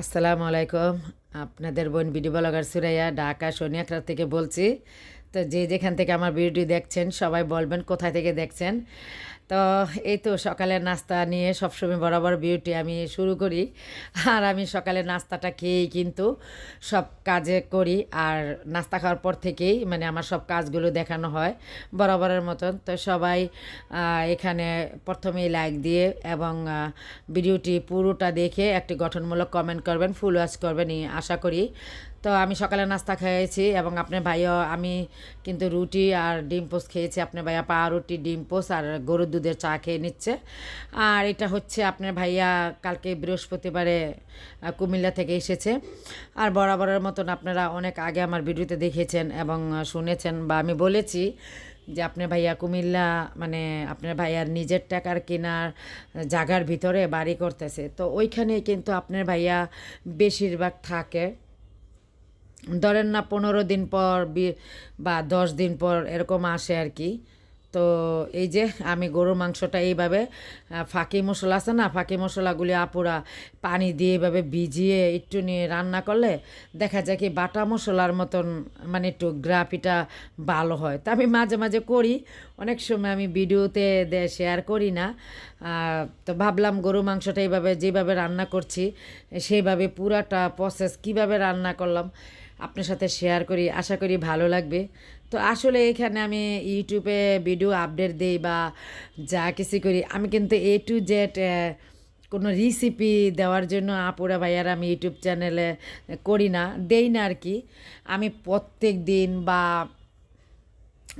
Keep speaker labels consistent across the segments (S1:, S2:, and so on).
S1: আসসালামু আলাইকুম। আপনাদের বোন ভিডিও ব্লগার সুরাইয়া ঢাকা সোনিয়াকড়া থেকে বলছি। তো যে যেখান থেকে আমার ভিডিওটি দেখছেন, সবাই বলবেন কোথায় থেকে দেখছেন। তো এই তো সকালের নাস্তা নিয়ে সবসময় বরাবর বিউটি আমি শুরু করি। আর আমি সকালে নাস্তাটা খেয়েই কিন্তু সব কাজে করি। আর নাস্তা খাওয়ার পর থেকেই মানে আমার সব কাজগুলো দেখানো হয় বরাবরের মতন। তো সবাই এখানে প্রথমেই লাইক দিয়ে এবং ভিডিওটি পুরোটা দেখে একটি গঠনমূলক কমেন্ট করবেন ফুল ওয়াচ করবেন আশা করি। তো আমি সকালে নাস্তা খেয়েছি এবং আপনার ভাইও, আমি কিন্তু রুটি আর ডিম পোস্ট খেয়েছি। আপনার ভাইয়া পা রুটি, ডিম পোস্ট আর গরুর দুধের চা খেয়ে নিচ্ছে। আর এটা হচ্ছে আপনার ভাইয়া কালকে বৃহস্পতিবারে কুমিল্লা থেকে এসেছে। আর বরাবরের মতন আপনারা অনেক আগে আমার ভিডিওতে দেখেছেন এবং শুনেছেন বা আমি বলেছি যে আপনার ভাইয়া কুমিল্লা মানে আপনার ভাইয়ার নিজের টাকার কেনার জায়গার ভিতরে বাড়ি করতেছে। তো ওইখানে কিন্তু আপনার ভাইয়া বেশিরভাগ থাকে। ধরেন না পনেরো দিন পর বি- বা দশ দিন পর এরকম আসে আর কি। তো এই যে আমি গরুর মাংসটা এইভাবে ফাঁকি মশলা আছে না, ফাঁকি মশলাগুলি আপুরা পানি দিয়ে এভাবে ভিজিয়ে একটু নিয়ে রান্না করলে দেখা যায় কি বাটা মশলার মতন মানে একটু গ্রাফিটা ভালো হয়। তা আমি মাঝে মাঝে করি, অনেক সময় আমি ভিডিওতে শেয়ার করি না। তো ভাবলাম গরু মাংসটা এইভাবে যেভাবে রান্না করছি, সেইভাবে পুরাটা প্রসেস কীভাবে রান্না করলাম, আপনার সাথে শেয়ার করি, আশা করি ভালো লাগবে। তো আসলে এখানে আমি ইউটিউবে ভিডিও আপডেট দিই বা যা কিছু করি, আমি কিন্তু এ টু জেড কোনো রেসিপি দেওয়ার জন্য আপুরা ভাইয়ার আমি ইউটিউব চ্যানেলে করি না, দেই না আর কি। আমি প্রত্যেক দিন বা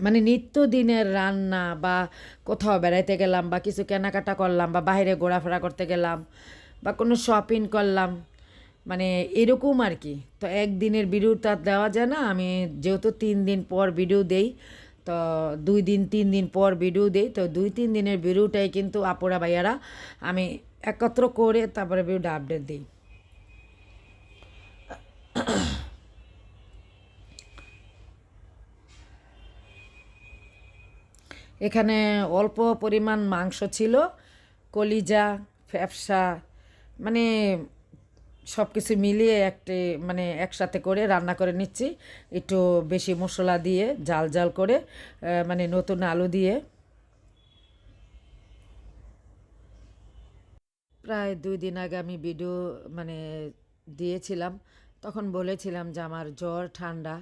S1: মানে নিত্যদিনের রান্না বা কোথাও বেড়াইতে গেলাম বা কিছু কেনাকাটা করলাম বা বাইরে ঘোরাফেরা করতে গেলাম বা কোনো শপিং করলাম মানে এরকম আর কি। তো একদিনের ভিডিও দেওয়া যায় না, আমি যেহেতু তিন দিন পর ভিডিও দেই, তো দুই দিন, তিন দিন পর ভিডিও দেই, তো দুই, তিন দিনের ভিডিওটাই কিন্তু আপুরা ভাইয়ারা আমি একত্র করে তারপরে ভিডিওটা আপডেট দিই। এখানে অল্প পরিমাণ মাংস ছিল, কলিজা, ফ্যাপসা মানে সব কিছু মিলিয়ে একটি মানে একসাথে করে রান্না করে নিচ্ছি। একটু বেশি মশলা দিয়ে, জাল জাল করে মানে নতুন আলু দিয়ে। প্রায় দুই দিন আগে আমি ভিডিও মানে দিয়েছিলাম। তখন বলেছিলাম যে আমার জ্বর ঠান্ডা।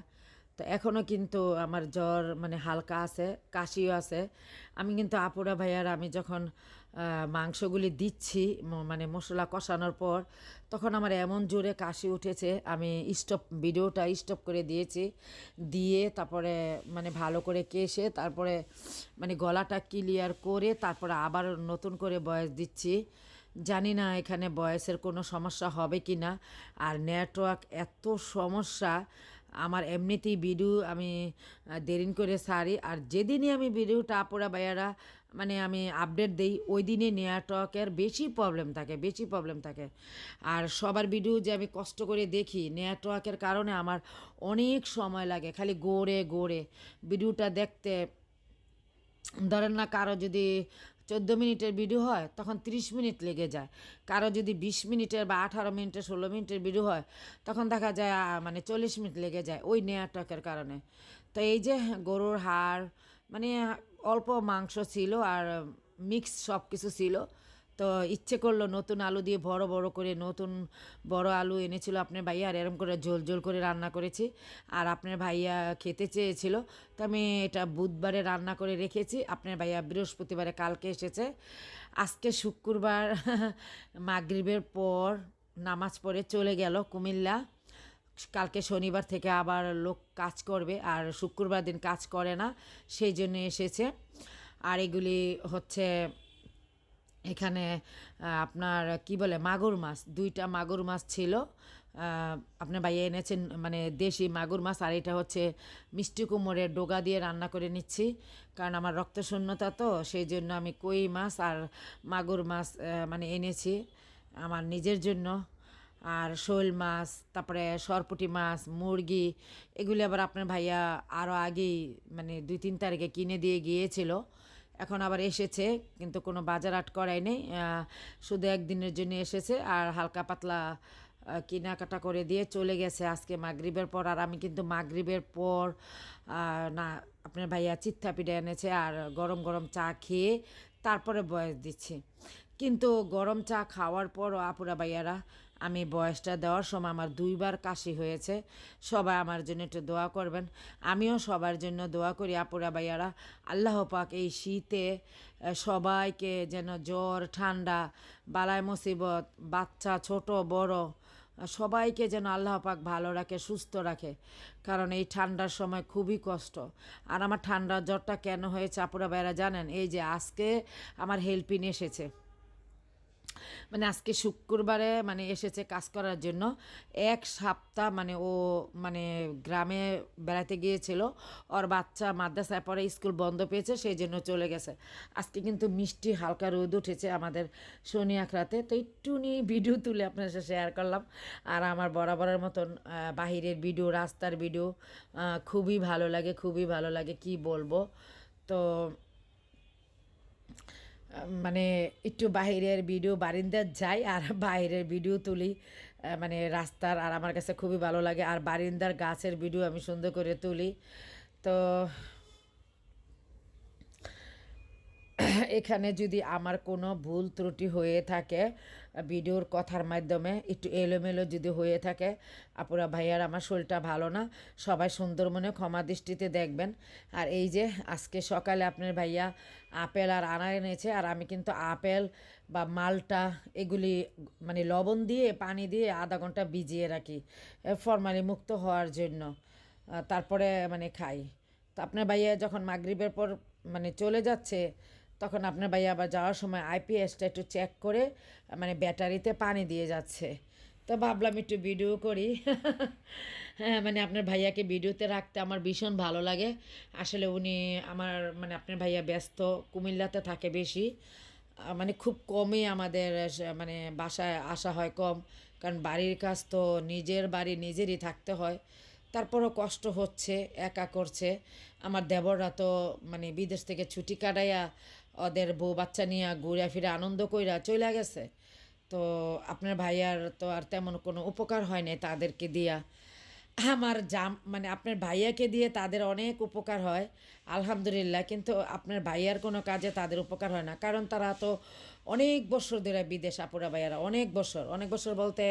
S1: তো এখনও কিন্তু আমার জ্বর মানে হালকা আছে, কাশিও আছে। আমি কিন্তু আপুরা ভাইয়ার, আমি যখন মাংসগুলি দিচ্ছি মানে মশলা কষানোর পর, তখন আমার এমন জোরে কাশি উঠেছে, আমি স্টপ ভিডিওটা স্টপ করে দিয়েছি, দিয়ে তারপরে মানে ভালো করে কেসে তারপরে মানে গলাটা ক্লিয়ার করে তারপরে আবার নতুন করে বয়স দিচ্ছি। জানি না এখানে বয়সের কোনো সমস্যা হবে কি না আর নেটওয়ার্ক এত সমস্যা, আমার এমনিতেই ভিডিও আমি দেরিন করে সারি, আর যেদিনই আমি ভিডিওটা আপুরা ভাইয়ারা মানে আমি আপডেট দেই, ওই দিনে নেটওয়ার্কের বেশি প্রবলেম থাকে, বেশি প্রবলেম থাকে। আর সবার ভিডিও যে আমি কষ্ট করে দেখি নেটওয়ার্কের কারণে আমার অনেক সময় লাগে, খালি গড়ে গড়ে। ভিডিওটা দেখতে, ধরেন না কারও যদি চোদ্দ মিনিটের ভিডিও হয়, তখন তিরিশ মিনিট লেগে যায়। কারও যদি বিশ মিনিটের বা আঠারো মিনিটের, ষোলো মিনিটের ভিডিও হয়, তখন দেখা যায় মানে চল্লিশ মিনিট লেগে যায়, ওই নেটওয়ার্কের কারণে। তো এই যে গরুর হাড় মানে অল্প মাংস ছিল আর মিক্স সব কিছু ছিল। তো ইচ্ছে করল নতুন আলু দিয়ে বড় বড় করে, নতুন বড় আলু এনেছিল আপনার ভাইয়া আর এরম করে ঝোল ঝোল করে রান্না করেছি। আর আপনার ভাইয়া খেতে চেয়েছিল, তো আমি এটা বুধবারে রান্না করে রেখেছি। আপনার ভাইয়া বৃহস্পতিবারে কালকে এসেছে। আজকে শুক্রবার, মাগরিবের পর নামাজ পড়ে চলে গেল কুমিল্লা। কালকে শনিবার থেকে আবার লোক কাজ করবে আর শুক্রবার দিন কাজ করে না, সেই জন্য এসেছে। আর এগুলি হচ্ছে এখানে আপনার কি বলে, মাগুর মাছ, দুইটা মাগুর মাছ ছিল। আপনার ভাইয়া এনেছেন মানে দেশি মাগুর মাছ, আর এটা হচ্ছে মিষ্টি কুমড়ের ডোগা দিয়ে রান্না করে নিচ্ছি, কারণ আমার রক্তশূন্যতা তো, সেই জন্য আমি কই মাছ আর মাগুর মাছ মানে এনেছি আমার নিজের জন্য। আর শোল মাছ, তারপরে সরপুটি মাছ, মুরগি, এগুলি আবার আপনার ভাইয়া আরও আগেই মানে দুই তিন তারিখে কিনে দিয়ে গিয়েছিল। এখন আবার এসেছে, কিন্তু কোনো বাজার আট করাই নেই। শুধু একদিনের জন্য এসেছে আর হালকা পাতলা কেনাকাটা করে দিয়ে চলে গেছে আজকে মাগরিবের পর। আর আমি কিন্তু মাগরিবের পর না, আপনার ভাইয়া চিত্তা পিঠে এনেছে আর গরম গরম চা খেয়ে তারপরে বয়স দিচ্ছি। কিন্তু গরম চা খাওয়ার পরও আপুরা ভাইয়ারা আমি বয়সটা দেওয়ার সময় আমার দুইবার কাশি হয়েছে। সবাই আমার জন্য একটু দোয়া করবেন। আমিও সবার জন্য দোয়া করি, আপুরা, ভাইয়ারা। আল্লাহ পাক এই শীতে সবাইকে যেন জ্বর, ঠান্ডা বালায় মুসিবত, বাচ্চা, ছোট, বড় সবাইকে যেন আল্লাহ পাক ভালো রাখে, সুস্থ রাখে। কারণ এই ঠান্ডার সময় খুবই কষ্ট। আর আমার ঠান্ডার জ্বরটা কেন হয়েছে, আপুরা, ভাইয়ারা জানেন? এই যে আজকে আমার হেল্পিন এসেছে। মানে আজকে শুক্রবারে মানে এসেছে কাজ করার জন্য। এক সপ্তাহ মানে ও মানে গ্রামে বেড়াতে গিয়েছিল। ওর বাচ্চা মাদ্রাসায় পরে স্কুল বন্ধ পেয়েছে, সেই জন্য চলে গেছে। আজকে কিন্তু মিষ্টি হালকা রোদ উঠেছে আমাদের শনি আখড়াতে তো একটু নিয়ে ভিডিও তুলে আপনার সাথে শেয়ার করলাম। আর আমার বরাবরের মতন বাহিরের ভিডিও রাস্তার ভিডিও খুবই ভালো লাগে, খুবই ভালো লাগে, কি বলব? তো মানে একটু বাইরের ভিডিও বারিন্দার যাই আর বাইরের ভিডিও তুলি। মানে রাস্তার আর আমার কাছে খুবই ভালো লাগে। আর বারিন্দার গাছের ভিডিও আমি সুন্দর করে তুলি। তো এখানে যদি আমার কোনো ভুল ত্রুটি হয়ে থাকে ভিডিওর কথার মাধ্যমে একটু এলোমেলো যদি হয়ে থাকে, আপুরা ভাইয়ার, আমার শরীরটা ভালো না, সবাই সুন্দর মনে ক্ষমা দৃষ্টিতে দেখবেন। আর এই যে আজকে সকালে আপনার ভাইয়া আপেল আর আনা এনেছে, আর আমি কিন্তু আপেল বা মালটা এগুলি মানে লবণ দিয়ে, পানি দিয়ে আধা ঘণ্টা ভিজিয়ে রাখি ফরমালি মুক্ত হওয়ার জন্য। তারপরে মানে খাই। তো আপনার ভাইয়া যখন মাগরিবের পর মানে চলে যাচ্ছে তখন আপনার ভাইয়া আবার যাওয়ার সময় আইপিএসটা একটু চেক করে মানে ব্যাটারিতে পানি দিয়ে যাচ্ছে। তো ভাবলাম একটু ভিডিও করি। হ্যাঁ মানে আপনার ভাইয়াকে ভিডিওতে রাখতে আমার ভীষণ ভালো লাগে। আসলে উনি আমার মানে আপনার ভাইয়া ব্যস্ত, কুমিল্লাতে থাকে বেশি। মানে খুব কমই আমাদের মানে বাসায় আসা হয় কম। কারণ বাড়ির কাজ তো নিজের বাড়ি নিজেরই থাকতে হয়। তারপরও কষ্ট হচ্ছে, একা করছে। আমার দেবররা তো মানে বিদেশ থেকে ছুটি কাটাইয়া ওদের বউ বাচ্চা নিয়ে ঘুরে ফিরে আনন্দ কইরা চলে গেছে। তো আপনার ভাইয়ার তো আর তেমন কোনো উপকার হয় নাই তাদেরকে দিয়া। আমার জাম মানে আপনার ভাইয়াকে দিয়ে তাদের অনেক উপকার হয়, আলহামদুলিল্লাহ। কিন্তু আপনার ভাইয়ার কোনো কাজে তাদের উপকার হয় না। কারণ তারা তো অনেক বছর ধরে বিদেশ আপুরা ভাইয়ারা, অনেক বছর অনেক বছর বলতে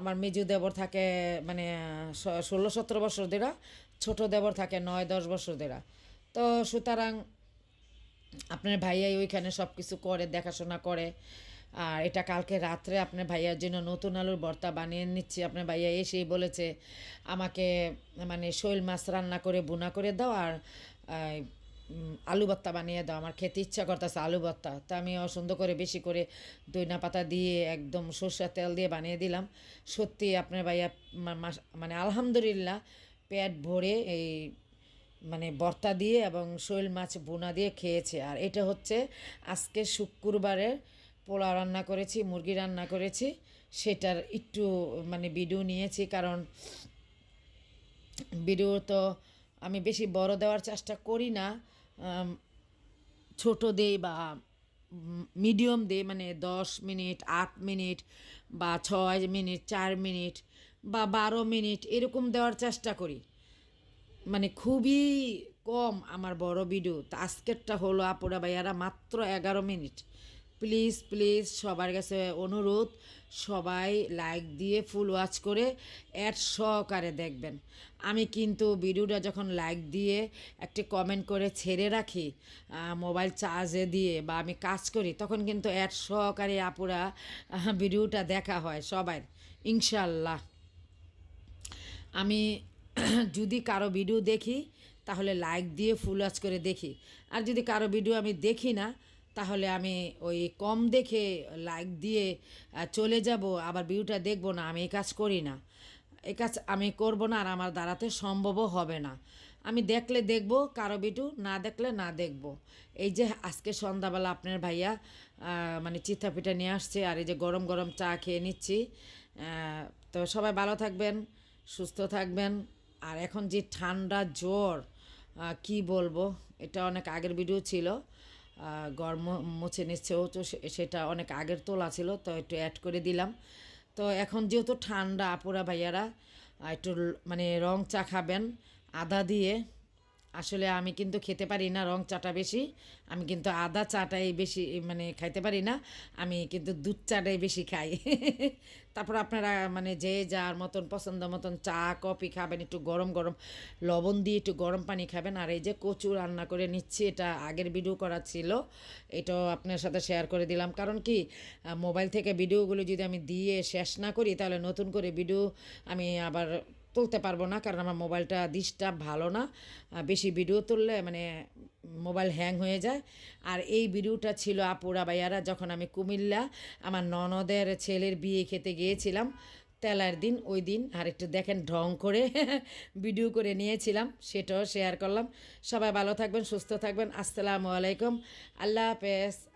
S1: আমার মেজু দেবর থাকে মানে ষোলো সতেরো বছর ধরে, ছোট দেবর থাকে নয় দশ বছর ধরে। তো সুতরাং আপনার ভাইয়াই ওইখানে সব কিছু করে, দেখাশোনা করে। আর এটা কালকে রাত্রে আপনার ভাইয়ার জন্য নতুন আলুর ভর্তা বানিয়ে নিচ্ছি। আপনার ভাইয়া এসেই বলেছে, আমাকে মানে শৈল মাছ রান্না করে, বুনা করে দাও আর আলু ভর্তা বানিয়ে দাও। আমার খেতে ইচ্ছা করতেছে আলু ভর্তা। তা আমি ও সুন্দর করে বেশি করে দইনা পাতা দিয়ে একদম সর্ষের তেল দিয়ে বানিয়ে দিলাম। সত্যি আপনার ভাইয়া মানে আলহামদুলিল্লাহ পেট ভরে এই মানে ভর্তা দিয়ে এবং শৈল মাছ বোনা দিয়ে খেয়েছে। আর এটা হচ্ছে আজকে শুক্রবারের পোলাও রান্না করেছি, মুরগি রান্না করেছি। সেটার একটু মানে ভিডিও নিয়েছি কারণ ভিডিও তো আমি বেশি বড় দেওয়ার চেষ্টা করি না। ছোট দেই বা মিডিয়াম দেই মানে দশ মিনিট, আট মিনিট বা ছয় মিনিট, চার মিনিট বা বারো মিনিট এরকম দেওয়ার চেষ্টা করি। মানে খুবই কম আমার বড় ভিডিও তা আজকেরটা হলো আপুরা ভাইয়ারা মাত্র এগারো মিনিট। প্লিজ প্লিজ সবার কাছে অনুরোধ, সবাই লাইক দিয়ে ফুল ওয়াচ করে অ্যাড সহকারে দেখবেন। আমি কিন্তু ভিডিওটা যখন লাইক দিয়ে একটি কমেন্ট করে ছেড়ে রাখি মোবাইল চার্জে দিয়ে বা আমি কাজ করি, তখন কিন্তু অ্যাড সহকারে আপুরা ভিডিওটা দেখা হয় সবার ইনশাল্লাহ আমি যদি কারও ভিডিও দেখি, তাহলে লাইক দিয়ে ফুল ওয়াচ করে দেখি। আর যদি কারও ভিডিও আমি দেখি না, তাহলে আমি ওই কম দেখে লাইক দিয়ে চলে যাব, আবার ভিডিওটা দেখব না, আমি এই কাজ করি না। এই কাজ আমি করব না আর আমার দ্বারাতে সম্ভবও হবে না। আমি দেখলে দেখব, কারও ভিডিও না দেখলে না দেখব। এই যে আজকে সন্ধ্যাবেলা আপনার ভাইয়া মানে চিথা পিঠা নিয়ে আসছে, আর এই যে গরম গরম চা খেয়ে নিচ্ছি তো সবাই ভালো থাকবেন, সুস্থ থাকবেন। আর এখন যে ঠান্ডা জ্বর কি বলব, এটা অনেক আগের ভিডিও ছিল। গরম মুছে নিচ্ছে তো সেটা অনেক আগের তোলা ছিল, তো একটু অ্যাড করে দিলাম। তো এখন যেহেতু ঠান্ডা আপুরা ভাইয়ারা একটু মানে রং চা খাবেন, আদা দিয়ে আসলে আমি কিন্তু খেতে পারি না রং চাটা বেশি। আমি কিন্তু আদা চাটাই বেশি মানে খাইতে পারি না। আমি কিন্তু দুধ চাটাই বেশি খাই। তারপর আপনারা মানে যে যার মতন পছন্দ মতন চা, কফি খাবেন, একটু গরম গরম লবণ দিয়ে একটু গরম পানি খাবেন। আর এই যে কচু রান্না করে নিচ্ছি, এটা আগের ভিডিও করা ছিল, এটাও আপনার সাথে শেয়ার করে দিলাম। কারণ কি মোবাইল থেকে ভিডিওগুলো যদি আমি দিয়ে শেষ না করি, তাহলে নতুন করে ভিডিও আমি আবার তুলতে পারব না, কারণ আমার মোবাইলটা ডিস্টার্ব ভালো না। বেশি ভিডিও তুললে মানে মোবাইল হ্যাং হয়ে যায়। আর এই ভিডিওটা ছিল আপুরা ভাইয়ারা যখন আমি কুমিল্লা আমার ননদের ছেলের বিয়ে খেতে গিয়েছিলাম, তেলার দিন, ওই দিন আর একটু দেখেন ঢং করে ভিডিও করে নিয়েছিলাম, সেটাও শেয়ার করলাম। সবাই ভালো থাকবেন, সুস্থ থাকবেন। আসসালামু আলাইকুম। আল্লাহ হাফেজ।